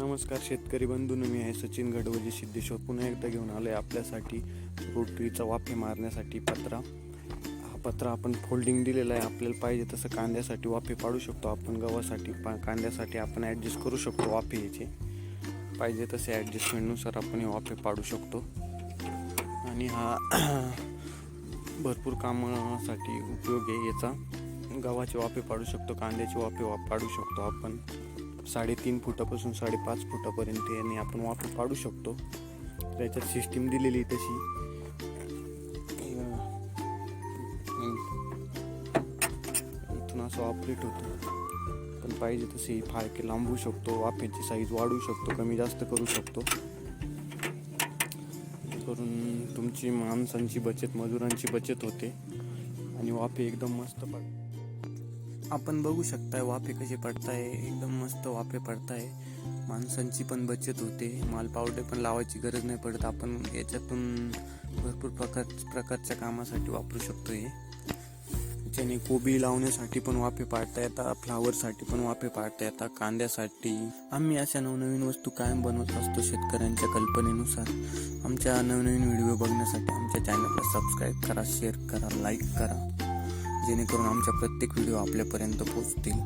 नमस्कार शेतकरी बंधून मी आहे सचिन गडवजी सिद्धेश्वर. पुन्हा एकदा घेऊन आलो आहे आपल्यासाठी रोटरीचा वाफे मारण्यासाठी पत्रा. हा पत्रा आपण फोल्डिंग दिलेला आहे. आपल्याला पाहिजे तसं कांद्यासाठी वाफे पाडू शकतो. आपण गव्हासाठी पा कांद्यासाठी आपण ॲडजस्ट करू शकतो वाफे याचे. पाहिजे तसे ॲडजस्टमेंटनुसार आपण हे वाफे पाडू शकतो. आणि हा भरपूर कामासाठी उपयोग आहे याचा. गव्हाचे वाफे पाडू शकतो कांद्याचे वाफे वा पाडू शकतो आपण. साडेतीन फुटापासून साडेपाच फुटापर्यंत याने आपण वाफे पाडू शकतो. त्याच्यात सिस्टीम दिलेली आहे तशी. इथून असं ऑपरेट होतं. पण पाहिजे तसे फाळके लांबवू शकतो वाफेची साईज वाढवू शकतो कमी जास्त करू शकतो. करून तुमची माणसांची बचत मजुरांची बचत होते. आणि वाफे एकदम मस्त पड आपण बघू शकताय वाफे कसे पडताय एकदम मस्त वाफे पडताय. माणसांची पण बचत होते माल पावडर पण लावायची गरज नाही पडत. आपण याच्यातून भरपूर प्रकार प्रकारच्या कामासाठी वापरू शकतो हे ज्याने कोबी लावण्यासाठी पण वाफे पाडता येतात फ्लावरसाठी पण वाफे पाडता येतात कांद्यासाठी. आम्ही अशा नवनवीन वस्तू कायम बनवत असतो शेतकऱ्यांच्या कल्पनेनुसार. आमच्या नवनवीन व्हिडिओ बघण्यासाठी आमच्या चॅनलला सबस्क्राईब करा शेअर करा लाईक करा. जेणेकरून आमच्या प्रत्येक व्हिडिओ आपल्यापर्यंत पोहोचतील.